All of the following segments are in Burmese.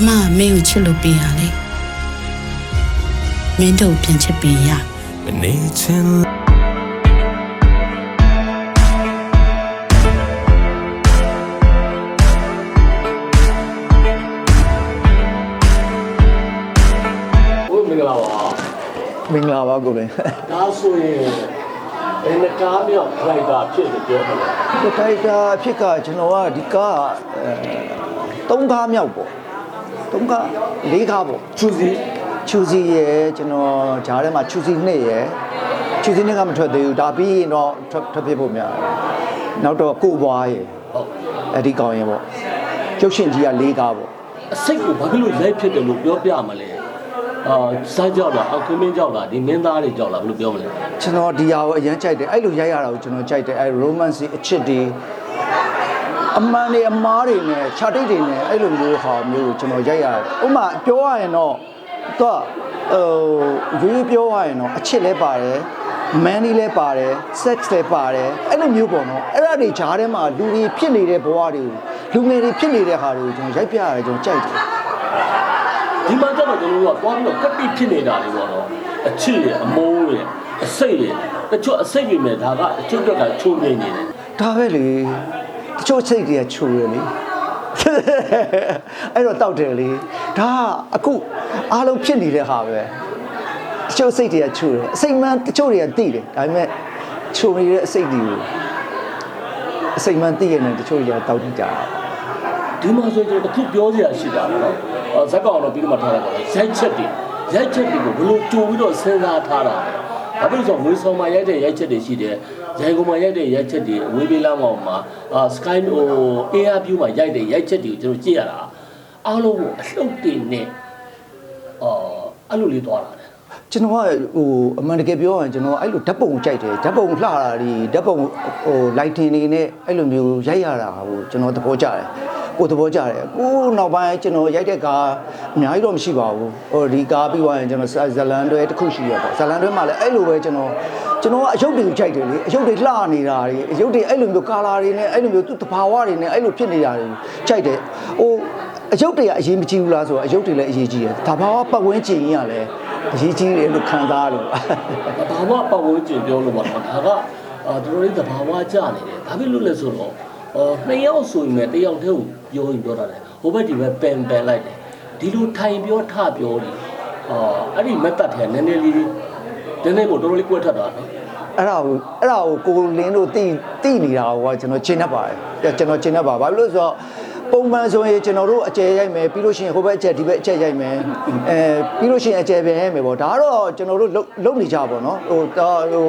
အမကမင်းကိုချစ်လို့ပေးရလေမင်းတို့ပြန်ချစ်ပေးရမနေချင်ဟုတ်မင်္ဂလာပါမင်္ဂလာပါကိုလင်းဒါဆိုရင်ဘယ်နှကားမြောက်ဒရိုက်တာဖြစ်လို့ပြောမှာလဲဒီတိုက်တာအဖြစ်ကကျွန်တော်ကဒီကားအဲသုံးကားမြောက်ပေါ့ သုံးကားလေးကားပေါ့ချူစီချူစီရယ်ကျွန်တော်ဂျားထဲမှာချူစီနှစ်ရယ်ချူစီနှစ်ကမထွက်သေးဘူးဒါပြီးရင်တော့ထွက်ထွက်ဖြစ်ဖို့များတယ်နောက်တော့ကိုဘွားရယ်ဟုတ်အဲ့ဒီကောင်ရယ်ပေါ့ကျုပ်ရှင်ကြီးကလေးကားပေါ့အစိတ်ကိုဘာဖြစ်လို့လိုက်ဖြစ်တယ်လို့ပြောပြမလဲအာစားကြောက်လားအောက်ခင်းမင်းကြောက်လားဒီမင်းသားတွေကြောက်လားဘယ်လိုပြောမလဲကျွန်တော်ဒီဟာကိုအရန်ကြိုက်တယ်အဲ့လိုရိုက်ရတာကိုကျွန်တော်ကြိုက်တယ်အဲ့ romance အချစ်တွေ အမှန်တွေအမားတွေနဲ့ခြာတိတ်တွေနဲ့အဲ့လိုမျိုးဟာမျိုးကိုကျွန်တော်ရိုက်ရတယ်ဥပမာပြောရရင်တော့သူကဟိုရိုးရိုးပြောရရင်တော့အချစ်လည်းပါတယ် money လည်းပါတယ် sex လည်းပါတယ်အဲ့လိုမျိုးပေါ့နော်အဲ့ဒါတွေဂျားထဲမှာလူတွေဖြစ်နေတဲ့ဘဝတွေကိုလူငယ်တွေဖြစ်နေတဲ့ဟာတွေကိုကျွန်တော်ရိုက်ပြရတယ်ကျွန်တော်ကြိုက်တယ်ဒီမှာကျတော့ကျွန်တော်တို့ကသွားပြီးတော့ကပိဖြစ်နေတာလေပေါ့နော်အချစ်ရအမိုးရအစိတ်ရတချို့အစိတ်ပြင်မဲ့ဒါကအချစ်တော့ကချုံနေနေတယ်ဒါပဲလေ တချို့စိတ်တွေကချူရလေအဲ့တော့တောက်တယ်လေဒါကအခုအားလုံးဖြစ်နေတဲ့ဟာပဲတချို့စိတ်တွေကချူတယ်အစိတ်မှန်တချို့တွေကတိတယ်ဒါပေမဲ့ချူနေတဲ့အစိတ်တွေကိုအစိတ်မှန်တိရနေတချို့တွေကတောက်ကြတာဒီမှာဆိုကျွန်တော်တစ်ခုပြောစရာရှိတာနော်အော်ဇက်ကောင်တော့ပြီးတော့မှထားလိုက်ပါလေရိုက်ချက်တွေရိုက်ချက်တွေကိုဘယ်လိုကြိုပြီးတော့စဉ်းစားထားတာလဲ ဘာဖြစ်လို့ဆိုတော့ငွေဆောင်မှာရိုက်တဲ့ရိုက်ချက်တွေရှိတယ်ရန်ကုန်မှာရိုက်တဲ့ရိုက်ချက်တွေအဝေးပြေးလမ်းပေါ်မှာအာ sky ဟို air view မှာရိုက်တဲ့ရိုက်ချက်တွေကိုကျွန်တော်ကြည့်ရတာအားလုံးကိုအလှုပ်တင်နဲ့အော်အဲ့လိုလေးသွားတာလေကျွန်တော်ကဟိုအမှန်တကယ်ပြောရရင်ကျွန်တော်အဲ့လိုဓာတ်ပုံကြိုက်တယ်ဓာတ်ပုံလှတာဒီဓာတ်ပုံဟို lighting တွေနဲ့အဲ့လိုမျိုးရိုက်ရတာဟိုကျွန်တော်သဘောကျတယ် ကိုသဘောကျတယ်ကိုနောက်ပိုင်းကျွန်တော်ရိုက်တဲ့ကားအများကြီးတော့မရှိပါဘူးဟိုဒီကားပြီးသွားရင်ကျွန်တော်ဇလန်တွဲတစ်ခုရှိရပေါ့ဇလန်တွဲမှာလည်းအဲ့လိုပဲကျွန်တော်ကျွန်တော်ကအယုတ်တွေကိုကြိုက်တယ်လေအယုတ်တွေလှနေတာတွေအယုတ်တွေအဲ့လိုမျိုးကာလာတွေနဲ့အဲ့လိုမျိုးသူ့တဘာဝတွေနဲ့အဲ့လိုဖြစ်နေတာတွေကြိုက်တယ်ဟိုအယုတ်တွေကအရေးမကြီးဘူးလားဆိုတော့အယုတ်တွေလည်းအရေးကြီးတယ်တဘာဝပတ်ဝန်းကျင်ကြီးကလည်းအရေးကြီးတယ်လို့ခံစားလို့ဘာမှပတ်ဝန်းကျင်ပြောလို့ပါတော့ဒါကအာတော်တော်လေးသဘာဝကျနေတယ်ဘာဖြစ်လို့လဲဆိုတော့အော်နှစ်ယောက်ဆိုရင်လည်းတစ်ယောက်တည်းကို ပြောရင်ပြောတာလေဟိုဘက်ဒီဘက်ပန်ပန်လိုက်တယ်ဒီလိုထိုင်ပြောထပြောတယ်အော်အဲ့ဒီမက်သက်ထဲနည်းနည်းလေးနည်းနည်းကိုတော်တော်လေးကွက်ထက်တာနော်အဲ့ဒါကိုအဲ့ဒါကိုကိုလင်းတို့တိတိနေတာဟိုကကျွန်တော်ရှင်းတတ်ပါတယ်ကျွန်တော်ရှင်းတတ်ပါဘာလို့လဲဆိုတော့ပုံမှန်ဆိုရင်ကျွန်တော်တို့အကျယ်ရိုက်မယ်ပြီးလို့ရှိရင်ဟိုဘက်အကျယ်ဒီဘက်အကျယ်ရိုက်မယ်အဲပြီးလို့ရှိရင်အကျယ်ပြန်ရိုက်မယ်ပေါ့ဒါကတော့ကျွန်တော်တို့လုံလုံနေကြပါတော့ဟိုဒါဟို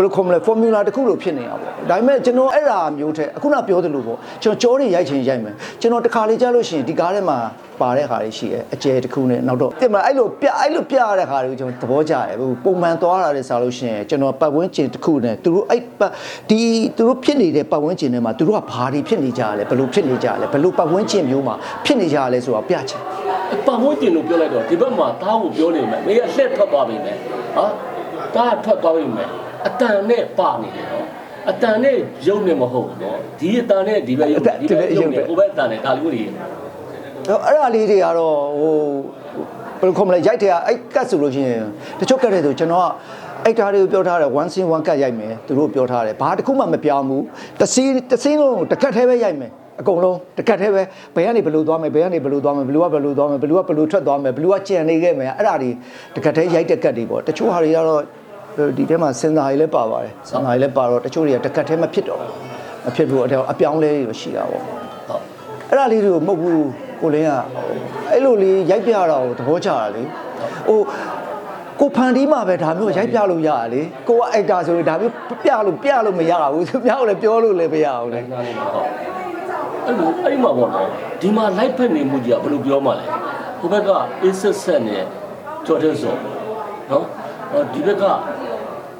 ဘယ်လိုခေါ်မလဲ formula တစ်ခုလိုဖြစ်နေတာပေါ့ဒါပေမဲ့ကျွန်တော်အဲ့ဒါမျိုးထက်အခုနပြောသလိုပေါ့ကျွန်တော်ကြောတွေရိုက်ချင်ရိုက်မယ်ကျွန်တော်တစ်ခါလေးကြားလို့ရှိရင်ဒီကားထဲမှာပါတဲ့ခါလေးရှိရဲအကျယ်တစ်ခုနဲ့နောက်တော့တင်မလားအဲ့လိုပြအဲ့လိုပြရတဲ့ခါတွေကိုကျွန်တော်သဘောကျတယ်ဟိုပုံမှန်သွားတာလေစားလို့ရှိရင်ကျွန်တော်ပတ်ဝန်းကျင်တစ်ခုနဲ့သူတို့အဲ့ပတ်ဒီသူတို့ဖြစ်နေတဲ့ပတ်ဝန်းကျင်ထဲမှာသူတို့ကဘာတွေဖြစ်နေကြရလဲဘယ်လိုဖြစ်နေကြရလဲဘယ်လိုပတ်ဝန်းကျင်မျိုးမှာဖြစ်နေကြရလဲဆိုတာပြချင်ပတ်ဝန်းကျင်လို့ပြောလိုက်တော့ဒီဘက်မှာသားကိုပြောနေမယ်မင်းကလှက်ထွက်သွားပြီမယ်ဟာ သားထွက်သွားပြီမယ်အတန်နဲ့ပနေတယ်နော်အတန်နဲ့ရုပ်နဲ့မဟုတ်ဘူးနော်ဒီအတန်နဲ့ဒီဘက်ရုပ်နဲ့ဒီဘက်ရုပ်နဲ့ဟိုဘက်အတန်နဲ့ဒါလေးတွေအဲ့အဲ့ဒါလေးတွေကတော့ဟိုဘယ်လိုခေါ်မလဲရိုက်တဲ့အဲ့ကတ်ဆိုလို့ရှိရင်တချို့ကတ်တဲ့ဆိုကျွန်တော်ကအဲ့ဓာတ်တွေကိုပြောထားတယ် one scene one cut ရိုက်မယ်သူတို့ပြောထားတယ်ဘာတစ်ခုမှမပြောင်းဘူးတစ်စီးတစ်စီးလုံးတစ်ကတ်သေးပဲရိုက်မယ်အကုန်လုံးတစ်ကတ်သေးပဲဘယ်ကနေဘယ်လိုသွားမယ်ဘယ်ကနေဘယ်လိုသွားမယ်ဘယ်လိုကဘယ်လိုသွားမယ်ဘယ်လိုကဘယ်လိုထွက်သွားမယ်ဘယ်လိုကကြံနေခဲ့မယ်အဲ့ဒါတွေတစ်ကတ်သေးရိုက်တဲ့ကတ်တွေပေါ့တချို့ဟာတွေကတော့ ဒီထဲမှာစင်စာတွေလည်းပါပါတယ်စင်စာတွေလည်းပါတော့တချို့တွေကတစ်ကတ်သေးမဖြစ်တော့မဖြစ်ဘူးအတောင်အပြောင်းလဲတွေရှိတာပေါ့ဟုတ်အဲ့ဒါလေးတွေကိုမဟုတ်ဘူးကိုလင်းကအဲ့လိုလေးရိုက်ပြတာကိုသဘောကျတာလေဟိုကိုဖန်တီးမှာပဲဒါမျိုးရိုက်ပြလို့ရတာလေကိုကအိုက်တာဆိုရင်ဒါမျိုးပြလို့ပြလို့မရဘူးသူပြောလို့ပြောလို့လည်းမရဘူးလေနားလေးမှာဟုတ်အဲ့လိုအဲ့ဒီမှာပေါ့နော်ဒီမှာ live ဖက်နေမှုကြီးကဘယ်လိုပြောမှလဲဟိုဘက်က A ဆက်ဆက်နဲ့ကြော်တဲ့စောနော်အော်ဒီဘက်က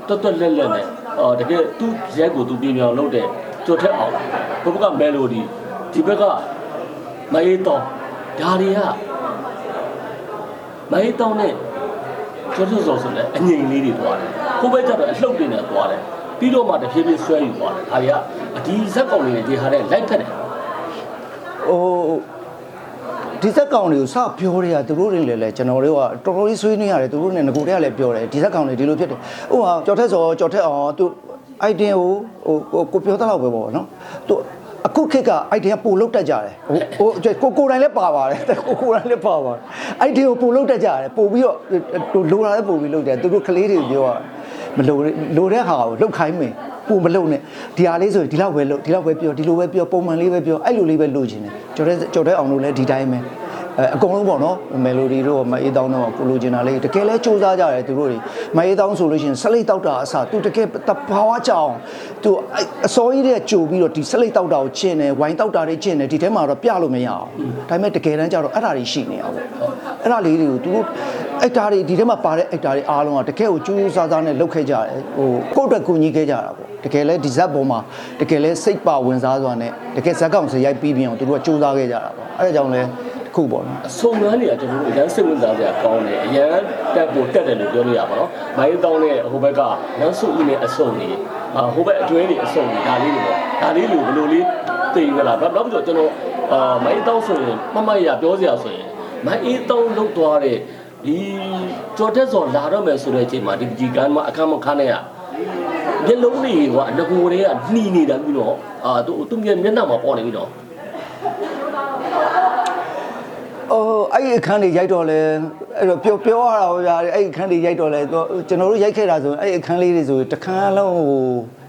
တွတ်တွတ်လက်လက်နဲ့အော်တကယ်သူ့ရဲကိုသူပြင်ပြောင်းလုပ်တဲ့ကြော်ထက်အောင်ဟိုဘက်က melody ဒီဘက်ကမအေးတော့ဒါတွေကမအေးတော့နဲ့ကြော်တဲ့စောဆိုလည်းအငြိမ်လေးတွေသွားတယ်ဟိုဘက်ကျတော့အလှုပ်တွေနဲ့သွားတယ်ပြီးတော့မှတဖြည်းဖြည်းဆွဲယူသွားတယ်ဒါတွေကအဒီဇက်ကောင်လေးတွေဒီဟာတဲ့ live ဖက်တယ်ဟို ဒီဇက်ကောင်တွေကိုစပြောတွေကသူတို့တွေလည်းလဲကျွန်တော်တို့ကတော်တော်လေးဆွေးနွေးရတယ်သူတို့နဲ့ငကိုတွေကလည်းပြောတယ်ဒီဇက်ကောင်တွေဒီလိုဖြစ်တယ်ဟိုဟာကြော်ထက်စောကြော်ထက်အောင်သူ idea ကိုဟိုကိုပြောတတ်တော့ပဲပေါ့နော်သူအခုခေတ်က idea ပို့လုတ်တတ်ကြတယ်ဟိုဟိုကိုကိုတိုင်းလည်းပါပါတယ်ကိုကိုတိုင်းလည်းပါပါတယ် idea ကိုပို့လုတ်တတ်ကြတယ်ပို့ပြီးတော့လိုတာလည်းပို့ပြီးလုတ်တယ်သူတို့ကလေးတွေပြောရမလိုလိုတဲ့ဟာကိုလုတ်ခိုင်းမယ် ပို့မလုတ်နဲ့ဒီဟာလေးဆိုဒီလောက်ပဲလုတ်ဒီလောက်ပဲပြောဒီလိုပဲပြောပုံမှန်လေးပဲပြောအဲ့လိုလေးပဲလုတ်ခြင်းတယ်ကြော်တဲ့ကြော်တဲ့အောင်လို့လည်းဒီတိုင်းပဲအဲအကုန်လုံးပေါ့နော်မယ်လိုဒီတို့မအေးတောင်းတော့ကိုလိုချင်တာလေးတကယ်လဲစူးစမ်းကြတယ်သူတို့တွေမအေးတောင်းဆိုလို့ရှိရင်ဆက်လိတ်တောက်တာအစားသူတကယ်တဘာဝကြောင်သူအစောကြီးတဲ့ကြိုပြီးတော့ဒီဆက်လိတ်တောက်တာကိုကျင့်တယ်ဝိုင်းတောက်တာတွေကျင့်တယ်ဒီထဲမှာတော့ပြလို့မရအောင်ဒါပေမဲ့တကယ်တမ်းကျတော့အဲ့ဒါတွေရှိနေတာပေါ့အဲ့ဒါလေးတွေကိုသူတို့အိုက်တာတွေဒီထဲမှာပါတဲ့အိုက်တာတွေအားလုံးကတကယ်ကိုကျူးကျူးဆားဆားနဲ့လုပ်ခဲ့ကြတယ်ဟိုကိုယ့်အတွက်ကူညီခဲ့ကြတာပေါ့ တကယ်လဲဒီဇက်ပေါ်မှာတကယ်လဲစိတ်ပါဝင်စားစွာနဲ့တကယ်ဇက်ကောင်စရိုက်ပြီးပြီးအောင်သူတို့ကစူးစမ်းခဲ့ကြတာပေါ့အဲ့ဒါကြောင့်လဲတစ်ခုပေါ့နော်အစုံငန်းတွေကကျွန်တော်တို့အရန်စိတ်ဝင်စားစရာကောင်းတယ်အရန်တက်ဖို့တက်တယ်လို့ပြောလို့ရပါတော့။မိုင်းတောင်းတဲ့ဟိုဘက်ကနန်းစုဦးနဲ့အစုံနေအာဟိုဘက်အတွဲတွေအစုံနေဒါလေးတွေပေါ့။ဒါလေးတွေဘယ်လိုလေးသိရလား။ဘာလို့လဲဆိုတော့ကျွန်တော်အာမိုင်းတောင်းဆိုရင်မမရပြောစရာဆိုရင်မိုင်းအေးတောင်းလုတ်သွားတဲ့ဒီကြော်တက်စော်လာတော့မယ်ဆိုတဲ့အချိန်မှာဒီဒီကမ်းမှာအခမ်းမခန်းနဲ့က မျက်လုံးတွေကအနကိုတွေကနှီးနေတာပြီးတော့အာသူသူမျက်မျက်နှာမှာပေါ်နေပြီးတော့အော်အဲ့ဒီအခန်းတွေရိုက်တော့လဲအဲ့တော့ပြောပြောရတာပေါ့ဗျာအဲ့ဒီအခန်းတွေရိုက်တော့လဲသူကျွန်တော်တို့ရိုက်ခဲ့တာဆိုရင်အဲ့ဒီအခန်းလေးတွေဆိုတခန်းလုံးဟို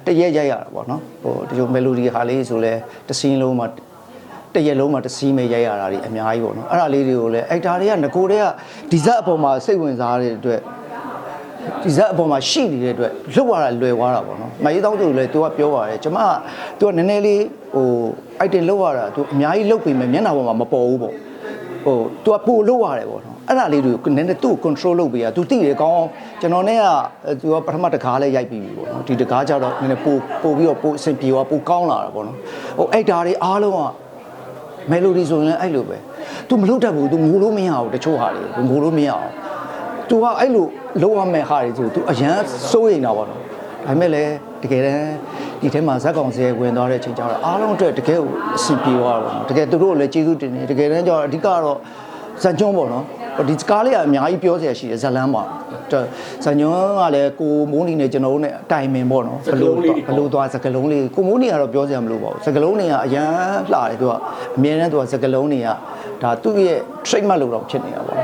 တရက်ရိုက်ရတာပေါ့နော်ဟိုဒီလိုမယ်လိုဒီဟာလေးဆိုလဲတစ်စင်းလုံးမှာတရက်လုံးမှာတစ်စီးမဲ့ရိုက်ရတာတွေအများကြီးပေါ့နော်အဲ့ဒါလေးတွေကိုလည်းအိုက်တာတွေကငကိုတွေကဒီဇက်အပေါ်မှာစိတ်ဝင်စားတဲ့အတွက် ဒီဇက်အပေါ်မှာရှိနေတဲ့အတွက်လွတ်သွားတာလွယ်သွားတာပေါ့နော်။မရေးတောင်းသူလည်း तू ကပြောပါတယ်။ကျမက तू ကနည်းနည်းလေးဟို item လောက်ရတာ तू အများကြီးလောက်ပြီမဲ့မျက်နှာပေါ်မှာမပေါ်ဘူးပေါ့။ဟို तू ကပို့လောက်ရတယ်ပေါ့နော်။အဲ့ဒါလေးတွေကိုနည်းနည်းသူ့ control လုပ်ပေးရ။ तू သိတယ်ကောင်းကျွန်တော်နဲ့က तू ကပထမတကားလေးရိုက်ပြီးပြီပေါ့နော်။ဒီတကားကြတော့နည်းနည်းပို့ပို့ပြီးတော့ပို့အဆင်ပြေသွားပို့ကောင်းလာတာပေါ့နော်။ဟိုအဲ့ဒါတွေအားလုံးက မယ်လိုဒီဆိုရင်လည်းအဲ့လိုပဲ तू မလုပ်တတ်ဘူး तू ငိုလို့မရဘူးတချို့ဟာတွေ तू ငိုလို့မရအော င် तू ကအဲ့လိုလုံးဝမဲ့ဟာတွေဆို तू အရန်စိုးရိမ်တာပေါ့နော်ဒါပေမဲ့လည်းတကယ်တမ်းဒီထဲမှာဇက်ကောင်စဲဝင်သွားတဲ့အချိန်ကျတော့အားလုံးအတွက်တကယ်ကိုအဆင်ပြေသွားတာပေါ့နော်တကယ်သူတို့ကိုလည်းကျေးဇူးတင်တယ်တကယ်တမ်းကျတော့အဓိကတော့ဇန်ကျွန်းပေါ့နော်ဒီကားလေးကအများကြီးပြောစရာရှိတယ်ဇက်လန်းမှာဇန်ကျွန်းကလည်းကိုမိုးနီနဲ့ကျွန်တော်တို့နဲ့အတိုင်ပင်ပေါ့နော်ဘလို့ဘလို့သွားစကလုံးလေးကိုမိုးနီကတော့ပြောစရာမလိုပါဘူးစကလုံးတွေကအရန်လှတယ်သူကအမြဲတမ်းသူကစကလုံးတွေကဒါသူ့ရဲ့ trademark လို့တော့ဖြစ်နေတာပေါ့